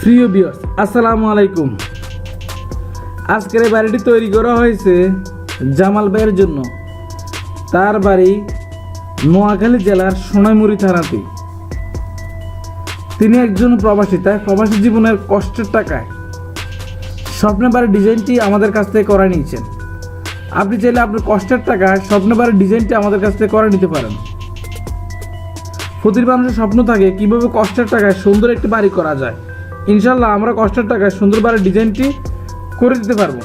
প্রিয় বিয়স আসসালামু আলাইকুম। আজকের এই বাড়িটি তৈরি করা হয়েছে জামাল ভাইয়ের জন্য। তার বাড়ি নোয়াখালী জেলার সোনাইমুড়ি থানাতে। তিনি একজন প্রবাসী, তাই প্রবাসী জীবনের কষ্টের টাকায় স্বপ্নে বাড়ির ডিজাইনটি আমাদের কাছ থেকে করা নিয়েছেন। আপনি চাইলে আপনার কষ্টের টাকায় স্বপ্নের বাড়ির ডিজাইনটি আমাদের কাছ থেকে করা নিতে পারেন। প্রতিটি মানুষের স্বপ্ন থাকে কীভাবে কষ্টের টাকায় সুন্দর একটি বাড়ি করা যায়। ইনশাল্লাহ আমরা কষ্টের টাকায় সুন্দর বাড়ির ডিজাইনটি করে দিতে পারব।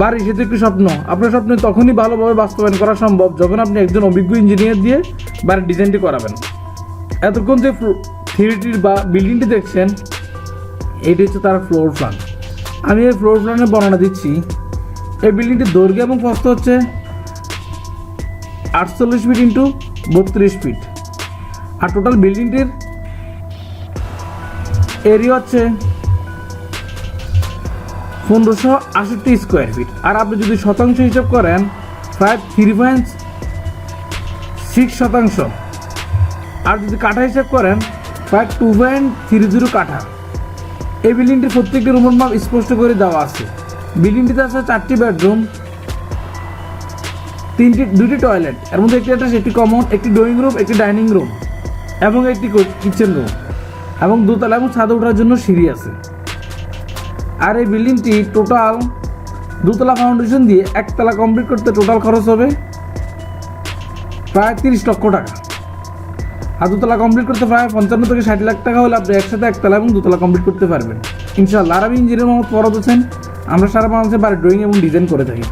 বাড়ি সেটা একটি স্বপ্ন। আপনার স্বপ্ন তখনই ভালোভাবে বাস্তবায়ন করা সম্ভব যখন আপনি একজন অভিজ্ঞ ইঞ্জিনিয়ার দিয়ে বাড়ির ডিজাইনটি করাবেন। এতক্ষণ যে থিয়েটির বা বিল্ডিংটি দেখছেন, এটি হচ্ছে তার ফ্লোর প্ল্যান আমি এই ফ্লোর প্ল্যানের বর্ণনা দিচ্ছি। এই বিল্ডিংটির দৈর্ঘ্য এবং প্রস্থ হচ্ছে আটচল্লিশ ফিট ইন্টু বত্রিশ ফিট আর টোটাল বিল্ডিংটির এরিয়া হচ্ছে পনেরোশো আষট্টি স্কোয়ার ফিট আর আপনি যদি শতাংশ হিসাব করেন প্রায় থ্রি পয়েন্ট সিক্স শতাংশ। আর যদি কাঠা হিসাব করেন প্রায় টু পয়েন্ট থ্রি জিরো কাঠা। এই বিল্ডিংটির প্রত্যেকটি রুমের মাপ স্পষ্ট করে দেওয়া আছে। বিল্ডিংটিতে আছে চারটি বেডরুম তিনটি দুটি টয়লেট এর মধ্যে একটি অ্যাটাচ একটি কমন একটি ড্রয়িং রুম একটি ডাইনিং রুম এবং একটি কিচেন রুম এবং দোতলা এবং ছাদে ওঠার জন্য সিঁড়ি আছে। আর এই বিল্ডিংটি টোটাল দুতলা ফাউন্ডেশন দিয়ে একতলা কমপ্লিট করতে টোটাল খরচ হবে প্রায় তিরিশ লক্ষ টাকা। আর দুতলা কমপ্লিট করতে প্রায় পঞ্চান্ন থেকে ষাট লাখ টাকা হলে আপনি একসাথে একতলা এবং দুতলা কমপ্লিট করতে পারবেন। ইনশাআল্লাহ আর আমি ইঞ্জিনিয়ার মোহাম্মদ ফরদ হোসেন, আমরা সারা বাংলাদেশে বাড়ির ড্রয়িং এবং ডিজাইন করে থাকি।